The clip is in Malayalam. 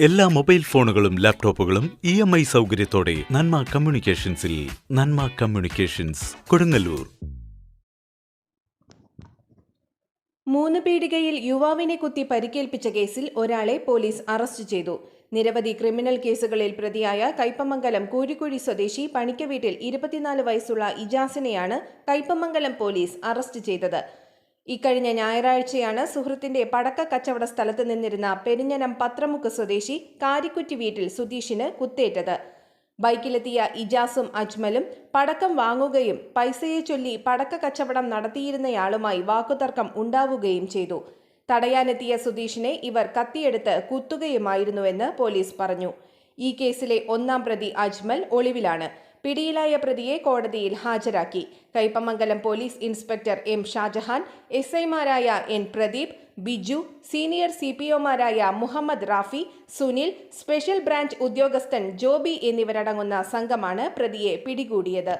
എല്ലാ മൊബൈൽ ഫോണുകളും ലാപ്ടോപ്പുകളും ഇ എം ഐ സൗകര്യത്തോടെ നന്മ കമ്മ്യൂണിക്കേഷൻസിൽ നന്മ കമ്മ്യൂണിക്കേഷൻസ് കൊടുങ്ങല്ലൂർ. മൂന്ന് പീടികയിൽ യുവാവിനെ കുത്തി പരിക്കേൽപ്പിച്ച കേസിൽ ഒരാളെ പോലീസ് അറസ്റ്റ് ചെയ്തു. നിരവധി ക്രിമിനൽ കേസുകളിൽ പ്രതിയായ കൈപ്പമംഗലം കൂരിക്കുഴി സ്വദേശി പണിക്കവീട്ടിൽ ഇരുപത്തിനാല് വയസ്സുള്ള ഇജാസിനെയാണ് കൈപ്പമംഗലം പോലീസ് അറസ്റ്റ് ചെയ്തത്. ഇക്കഴിഞ്ഞ ഞായറാഴ്ചയാണ് സുഹൃത്തിന്റെ പടക്ക കച്ചവട സ്ഥലത്ത് നിന്നിരുന്ന പെരിഞ്ഞനം പത്രമുക്ക് സ്വദേശി കാരിക്കുറ്റി വീട്ടിൽ സുധീഷിന് കുത്തേറ്റത്. ബൈക്കിലെത്തിയ ഇജാസും അജ്മലും പടക്കം വാങ്ങുകയും പൈസയെ ചൊല്ലി പടക്ക കച്ചവടം നടത്തിയിരുന്നയാളുമായി വാക്കുതർക്കം ഉണ്ടാവുകയും ചെയ്തു. തടയാനെത്തിയ സുധീഷിനെ ഇവർ കത്തിയെടുത്ത് കുത്തുകയുമായിരുന്നുവെന്ന് പോലീസ് പറഞ്ഞു. ഈ കേസിലെ ഒന്നാം പ്രതി അജ്മൽ ഒളിവിലാണ്. പിടിയിലായ പ്രതിയെ കോടതിയിൽ ഹാജരാക്കി. Kaipamangalam police inspector M Shajahan S ഐമാരായ N Pradeep Biju senior C P ഒമാരായ Muhammad Rafi Sunil special branch ഉദ്യോഗസ്ഥൻ ജോബി എന്നിവരടങ്ങുന്ന സംഘമാണ് പ്രതിയെ പിടികൂടിയത്.